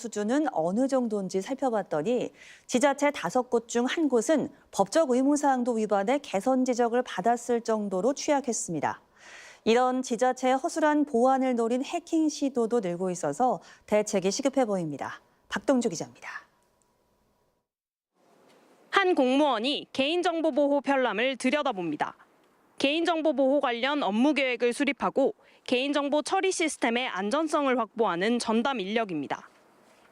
수준은 어느 정도인지 살펴봤더니 지자체 다섯 곳 중 한 곳은 법적 의무사항도 위반해 개선 지적을 받았을 정도로 취약했습니다. 이런 지자체의 허술한 보안을 노린 해킹 시도도 늘고 있어서 대책이 시급해 보입니다. 박동주 기자입니다. 한 공무원이 개인정보 보호 편람을 들여다봅니다. 개인정보 보호 관련 업무 계획을 수립하고 개인정보 처리 시스템의 안전성을 확보하는 전담 인력입니다.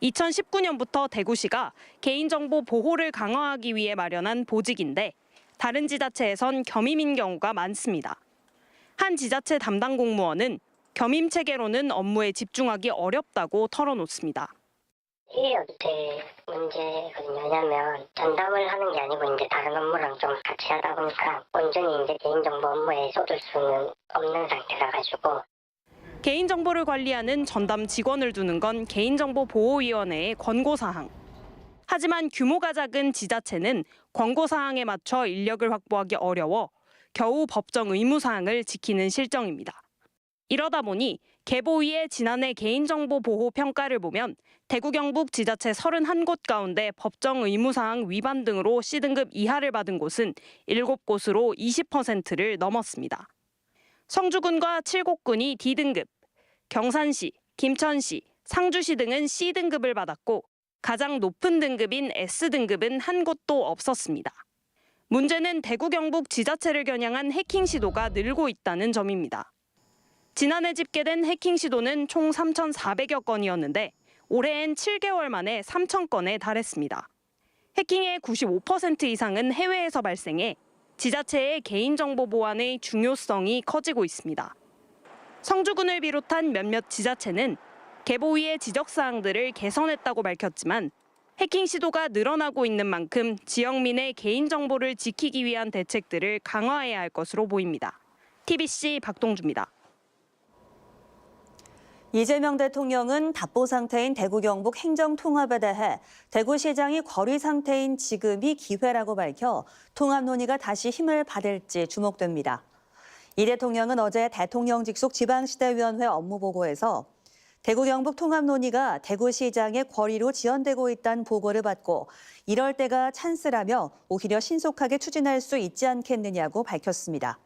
2019년부터 대구시가 개인정보 보호를 강화하기 위해 마련한 보직인데 다른 지자체에선 겸임인 경우가 많습니다. 한 지자체 담당 공무원은 겸임 체계로는 업무에 집중하기 어렵다고 털어놓습니다. 이게 어때 문제거든요. 왜냐하면 전담을 하는 게 아니고 이제 다른 업무랑 좀 같이 하다 보니까 온전히 이제 개인정보 업무에 쏟을 수는 없는 상태라 가지고 개인정보를 관리하는 전담 직원을 두는 건 개인정보보호위원회의 권고사항. 하지만 규모가 작은 지자체는 권고사항에 맞춰 인력을 확보하기 어려워 겨우 법정 의무사항을 지키는 실정입니다. 이러다 보니 개보위의 지난해 개인정보 보호 평가를 보면 대구 경북 지자체 31곳 가운데 법정 의무사항 위반 등으로 C등급 이하를 받은 곳은 7곳으로 20%를 넘었습니다. 성주군과 칠곡군이 D등급, 경산시, 김천시, 상주시 등은 C등급을 받았고 가장 높은 등급인 S등급은 한 곳도 없었습니다. 문제는 대구 경북 지자체를 겨냥한 해킹 시도가 늘고 있다는 점입니다. 지난해 집계된 해킹 시도는 총 3,400여 건이었는데 올해엔 7개월 만에 3,000건에 달했습니다. 해킹의 95% 이상은 해외에서 발생해 지자체의 개인정보 보안의 중요성이 커지고 있습니다. 성주군을 비롯한 몇몇 지자체는 개보위의 지적사항들을 개선했다고 밝혔지만 해킹 시도가 늘어나고 있는 만큼 지역민의 개인정보를 지키기 위한 대책들을 강화해야 할 것으로 보입니다. TBC 박동주입니다. 이재명 대통령은 답보 상태인 대구 경북 행정 통합에 대해 대구시장이 거리 상태인 지금이 기회라고 밝혀 통합 논의가 다시 힘을 받을지 주목됩니다. 이 대통령은 어제 대통령 직속 지방시대위원회 업무 보고에서 대구 경북 통합 논의가 대구시장의 권리로 지연되고 있다는 보고를 받고 이럴 때가 찬스라며 오히려 신속하게 추진할 수 있지 않겠느냐고 밝혔습니다.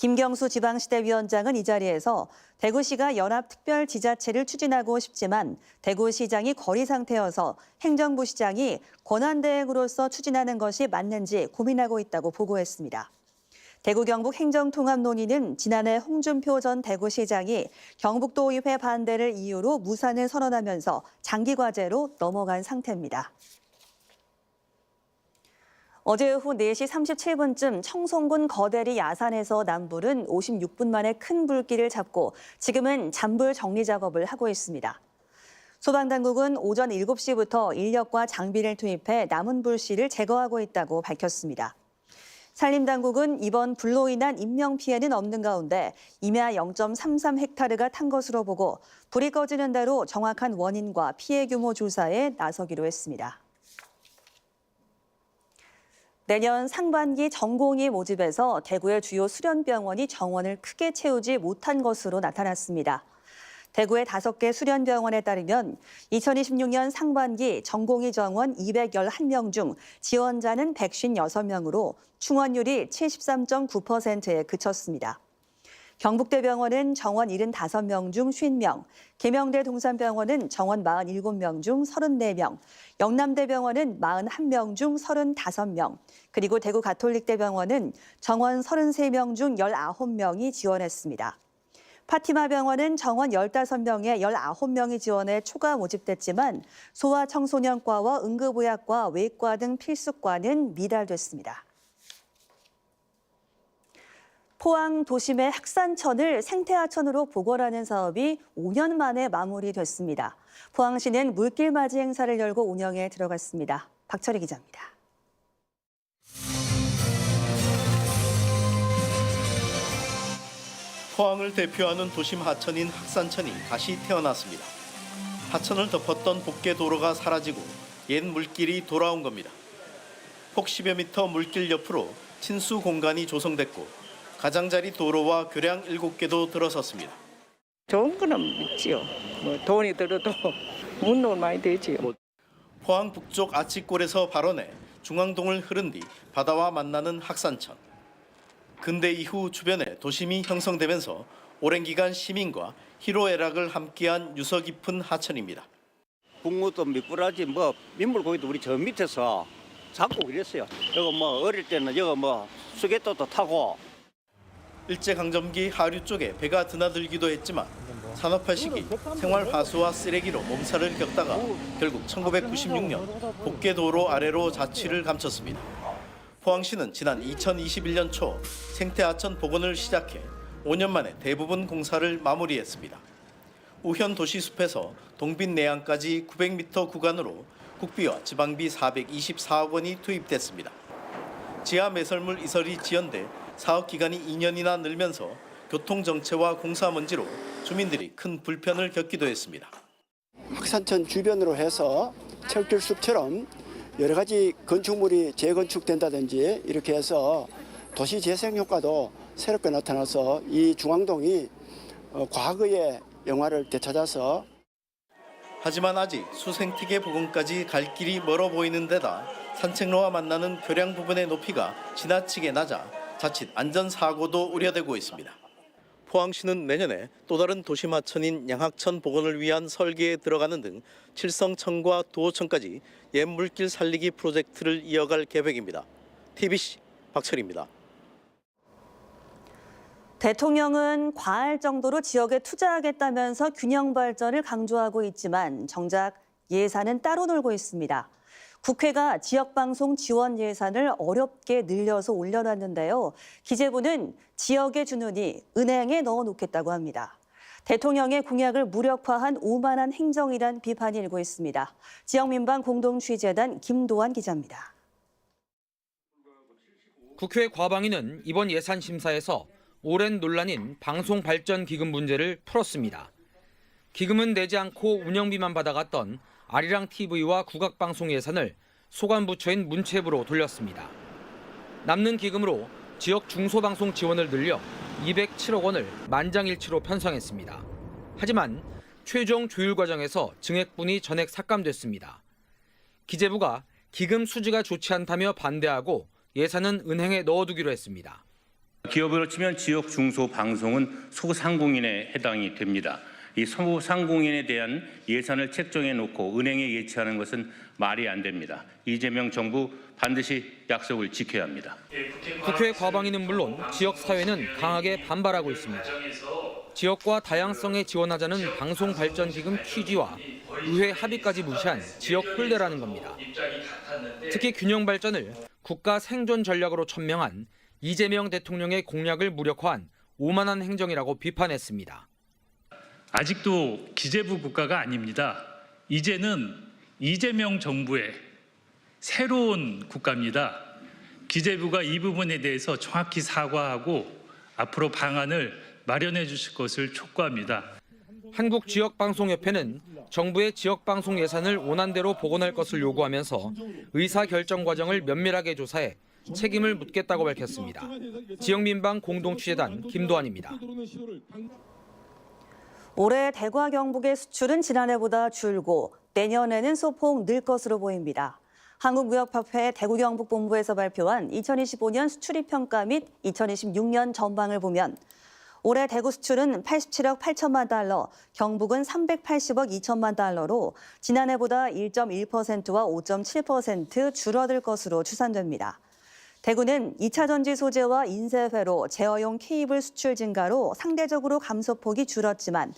김경수 지방시대 위원장은 이 자리에서 대구시가 연합특별지자체를 추진하고 싶지만 대구시장이 거리 상태여서 행정부 시장이 권한대행으로서 추진하는 것이 맞는지 고민하고 있다고 보고했습니다. 대구 경북 행정통합 논의는 지난해 홍준표 전 대구시장이 경북도의회 반대를 이유로 무산을 선언하면서 장기 과제로 넘어간 상태입니다. 어제 오후 4시 37분쯤 청송군 거대리 야산에서 남불은 56분 만에 큰 불길을 잡고 지금은 잔불 정리 작업을 하고 있습니다. 소방당국은 오전 7시부터 인력과 장비를 투입해 남은 불씨를 제거하고 있다고 밝혔습니다. 산림당국은 이번 불로 인한 인명피해는 없는 가운데 임야 0.33헥타르가 탄 것으로 보고 불이 꺼지는 대로 정확한 원인과 피해 규모 조사에 나서기로 했습니다. 내년 상반기 전공의 모집에서 대구의 주요 수련병원이 정원을 크게 채우지 못한 것으로 나타났습니다. 대구의 다섯 개 수련병원에 따르면 2026년 상반기 전공의 정원 211명 중 지원자는 156명으로 충원율이 73.9%에 그쳤습니다. 경북대병원은 정원 75명 중 50명, 계명대 동산병원은 정원 47명 중 34명, 영남대병원은 41명 중 35명, 그리고 대구 가톨릭대병원은 정원 33명 중 19명이 지원했습니다. 파티마 병원은 정원 15명에 19명이 지원해 초과 모집됐지만 소아청소년과와 응급의학과, 외과 등 필수과는 미달됐습니다. 포항 도심의 학산천을 생태하천으로 복원하는 사업이 5년 만에 마무리됐습니다. 포항시는 물길 맞이 행사를 열고 운영에 들어갔습니다. 박철희 기자입니다. 포항을 대표하는 도심 하천인 학산천이 다시 태어났습니다. 하천을 덮었던 복개 도로가 사라지고 옛 물길이 돌아온 겁니다. 폭 10여 미터 물길 옆으로 친수 공간이 조성됐고 가장자리 도로와 교량 7개도 들어섰습니다. 좋은 거는 있지요. 뭐 돈이 들어도 운동을 많이 되지요. 포항 북쪽 아치골에서 발원해 중앙동을 흐른 뒤 바다와 만나는 학산천. 근대 이후 주변에 도심이 형성되면서 오랜 기간 시민과 희로애락을 함께한 유서 깊은 하천입니다. 붕어도 미꾸라지 뭐 민물고기도 우리 저 밑에서 잡고 그랬어요. 이거 뭐 어릴 때는 이거 뭐 수개토도 타고 일제강점기 하류 쪽에 배가 드나들기도 했지만 산업화 시기 생활 화수와 쓰레기로 몸살을 겪다가 결국 1996년 복개도로 아래로 자취를 감췄습니다. 포항시는 지난 2021년 초 생태하천 복원을 시작해 5년 만에 대부분 공사를 마무리했습니다. 우현 도시숲에서 동빈 내양까지 900m 구간으로 국비와 지방비 424억 원이 투입됐습니다. 지하 매설물 이설이 지연돼 사업 기간이 2년이나 늘면서 교통 정체와 공사 먼지로 주민들이 큰 불편을 겪기도 했습니다. 학산천 주변으로 해서 철길숲처럼 여러 가지 건축물이 재건축된다든지 이렇게 해서 도시 재생 효과도 새롭게 나타나서 이 중앙동이 어, 과거의 영화를 되찾아서 하지만 아직 수생태계 복원까지 갈 길이 멀어 보이는 데다 산책로와 만나는 교량 부분의 높이가 지나치게 낮아 자칫 안전사고도 우려되고 있습니다. 포항시는 내년에 또 다른 도심하천인 양학천 복원을 위한 설계에 들어가는 등 칠성천과 도호천까지 옛 물길 살리기 프로젝트를 이어갈 계획입니다. TBC 박철입니다. 대통령은 과할 정도로 지역에 투자하겠다면서 균형 발전을 강조하고 있지만 정작 예산은 따로 놀고 있습니다. 국회가 지역방송 지원 예산을 어렵게 늘려서 올려놨는데요. 기재부는 지역에 주느니 은행에 넣어놓겠다고 합니다. 대통령의 공약을 무력화한 오만한 행정이란 비판이 일고 있습니다. 지역민방 공동취재단 김도환 기자입니다. 국회 과방위는 이번 예산 심사에서 오랜 논란인 방송 발전 기금 문제를 풀었습니다. 기금은 내지 않고 운영비만 받아갔던 아리랑 TV와 국악방송 예산을 소관부처인 문체부로 돌렸습니다. 남는 기금으로 지역 중소방송 지원을 늘려 207억 원을 만장일치로 편성했습니다. 하지만 최종 조율 과정에서 증액분이 전액 삭감됐습니다. 기재부가 기금 수지가 좋지 않다며 반대하고 예산은 은행에 넣어두기로 했습니다. 기업으로 치면 지역 중소 방송은 소상공인에 해당이 됩니다. 이 소상공인에 대한 예산을 책정해 놓고 은행에 예치하는 것은 말이 안 됩니다. 이재명 정부 반드시 약속을 지켜야 합니다. 국회 과방위는 물론 지역 사회는 강하게 반발하고 있습니다. 지역과 다양성에 지원하자는 방송 발전 기금 취지와 의회 합의까지 무시한 지역 홀대라는 겁니다. 특히 균형 발전을 국가 생존 전략으로 천명한 이재명 대통령의 공약을 무력화한 오만한 행정이라고 비판했습니다. 아직도 기재부 국가가 아닙니다. 이제는 이재명 정부의 새로운 국가입니다. 기재부가 이 부분에 대해서 정확히 사과하고 앞으로 방안을 마련해 주실 것을 촉구합니다. 한국지역방송협회는 정부의 지역방송 예산을 원안대로 복원할 것을 요구하면서 의사결정 과정을 면밀하게 조사해 책임을 묻겠다고 밝혔습니다. 지역민방 공동취재단 김도환입니다. 올해 대과 경북의 수출은 지난해보다 줄고 내년에는 소폭 늘 것으로 보입니다. 한국무역협회 대구경북본부에서 발표한 2025년 수출입 평가 및 2026년 전망을 보면 올해 대구 수출은 87억 8천만 달러, 경북은 380억 2천만 달러로 지난해보다 1.1%와 5.7% 줄어들 것으로 추산됩니다. 대구는 2차 전지 소재와 인쇄회로 제어용 케이블 수출 증가로 상대적으로 감소폭이 줄었지만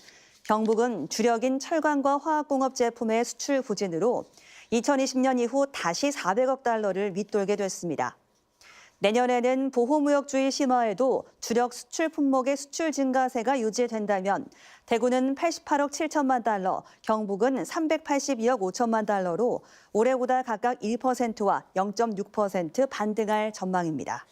경북은 주력인 철강과 화학공업 제품의 수출 부진으로 2020년 이후 다시 400억 달러를 밑돌게 됐습니다. 내년에는 보호무역주의 심화에도 주력 수출 품목의 수출 증가세가 유지된다면 대구는 88억 7천만 달러, 경북은 382억 5천만 달러로 올해보다 각각 1%와 0.6% 반등할 전망입니다.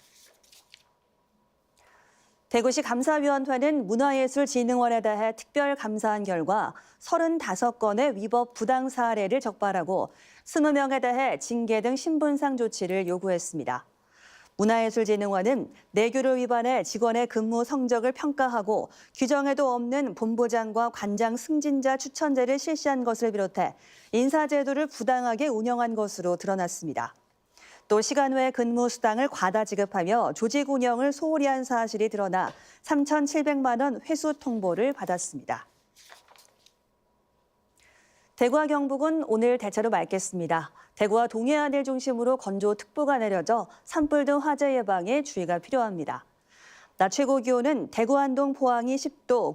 대구시 감사위원회는 문화예술진흥원에 대해 특별 감사한 결과 35건의 위법 부당 사례를 적발하고 20명에 대해 징계 등 신분상 조치를 요구했습니다. 문화예술진흥원은 내규를 위반해 직원의 근무 성적을 평가하고 규정에도 없는 본부장과 관장 승진자 추천제를 실시한 것을 비롯해 인사제도를 부당하게 운영한 것으로 드러났습니다. 또 시간 외 근무 수당을 과다 지급하며 조직 운영을 소홀히 한 사실이 드러나 3,700만 원 회수 통보를 받았습니다. 대구와 경북은 오늘 대체로 맑겠습니다. 대구와 동해안을 중심으로 건조특보가 내려져 산불 등 화재 예방에 주의가 필요합니다. 낮 최고 기온은 대구 안동 포항이 10도,